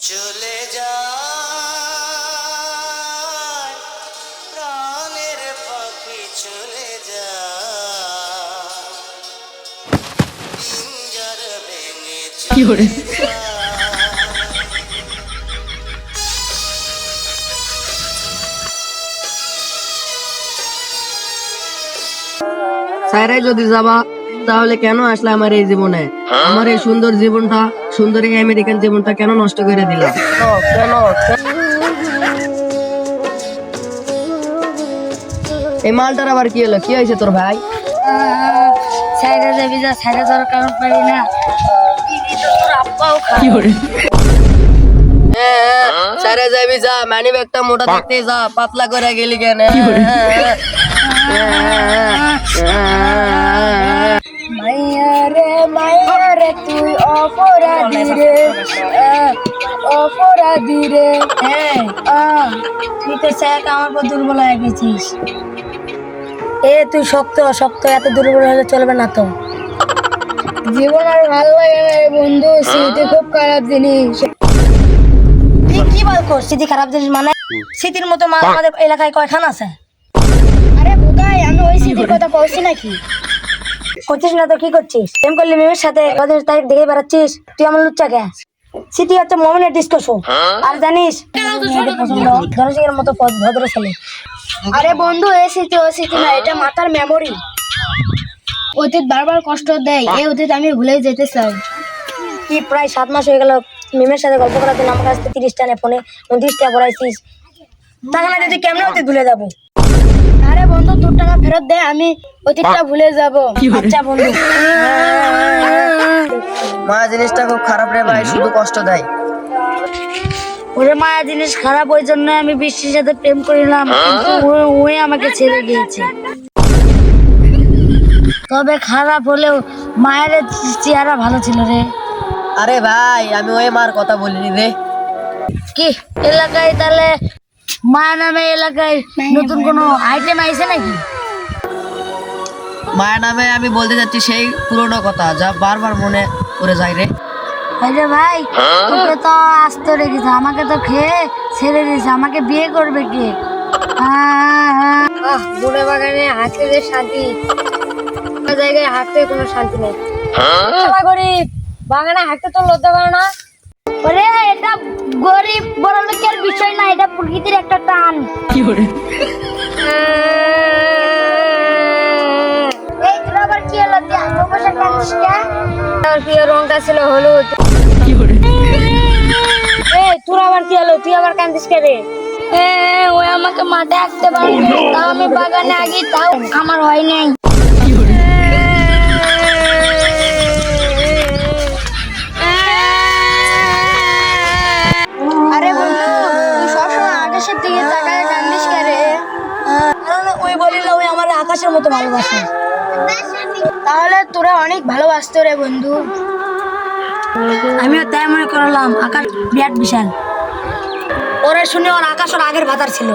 চলে যায় প্রাণের পাখি চলে যায় ভেঙে কি? চলে স্যারে যদি যাবা তাহলে কেন আসলে আমার এই জীবনে আমার এই সুন্দর জীবনটা সুন্দর এই আমেরিকান জীবনটা কেন নষ্ট করে দিলা কেন এই মালটার আবার কি হলো কি হয়েছে তোর ভাই সাইডে যাবি যা সাইডে যাওয়ার কারণ পারি না কি ওরে? স্যারে যাবি যা মানি ব্যাগটা মোটা থাকতে যা পাতলা করে গেলি কেন অপরাধী রে হ্যাঁ তুই তো স্যার আমার পর দুর্বল হয়ে গেছিস। এ তুই শক্ত শক্ত এত দুর্বল হলে চলবে না তো। জীবন আর ভালো লাগে না বন্ধু স্মৃতি খুব খারাপ জিনিস। তুই কি বল কর স্মৃতি খারাপ জিনিস মানে? স্মৃতির মতো মা আমাদের এলাকায় কয়খান আছে? আরে বোকাই আমি ওই স্মৃতির কথা কইছি নাকি? করছিস না তো কি করছিস? প্রেম করলি মেয়ের সাথে কদিন তারিখ দেখে বেড়াচ্ছিস? তুই আমার লুচ্চা কে? স্মৃতি হচ্ছে মোমেনের ডিস্কো শো আর জানিস ধনসিংহের মতো পদ- ভদ্র ছেলে। আরে বন্ধু এ স্মৃতি ও স্মৃতি না এটা মাথার মেমোরি অতীত বারবার কষ্ট দেয় এই অতীত আমি ভুলে যেতে চাই কি প্রায় সাত মাস হয়ে গেল মিমের সাথে গল্প জন্য আমার কাছে তিরিশটা নে ফোনে উনত্রিশটা পড়াইছিস। টাকা না তুই কেমন অতীত ভুলে যাব? আরে বন্ধু তোর টাকা ফেরত দে আমি অতীতটা ভুলে যাব। আচ্ছা বন্ধু। মা জিনিসটা খুব খারাপ রে ভাই শুধু কষ্ট দেয়। ওরে মায়া জিনিস খারাপ ওই জন্য আমি বৃষ্টির সাথে প্রেম করিলাম কিন্তু ওই আমাকে ছেড়ে দিয়েছে। তবে খারাপ হলেও মায়ের চেহারা ভালো ছিল রে। আরে ভাই আমি ওই মার কথা বলিনি রে। কি এলাকায় তাহলে মায়া নামে এলাকায় নতুন কোনো আইটেম আইছে নাকি? মায়ের নামে আমি বলতে যাচ্ছি সেই পুরনো কথা যা বারবার মনে পড়ে যায় রে। আরে ভাই তোকে তো আসতে রেখেছে আমাকে তো খেয়ে ছেড়ে দিয়েছে আমাকে বিয়ে করবে কে? আহ বুড়ে বাগানে হাঁটতে যে শান্তি জায়গায় হাঁটতে কোনো শান্তি নেই। গরিব বাগানে হাঁটতে তো লজ্জা করে না? ওরে এটা গরিব বড় লোকের বিষয় না এটা প্রকৃতির একটা টান। কি ওরে? এই তোর আবার কি হলো? তুই বসে কাঁদিস প্রিয় রংটা ছিল হলুদ। এই তোর আবার কি হলো? তুই আবার কান্দিস কে রে আমাকে মাঠে আসতে তাও আমি বাগানে আগি তাও আমার হয় নাই। কি ওরে? আরে বন্ধু তুই সবসময় আকাশের দিকে তাকায় কান্দিস কে রে কারণ ওই বলিল ওই আমার আকাশের মতো ভালোবাসে। তাহলে তোরা অনেক ভালোবাসতো রে বন্ধু। আমিও তাই মনে করলাম, আকাশ বিরাট বিশাল। ওরা শুনে ওর আকাশ ওর আগের ভাতার ছিল।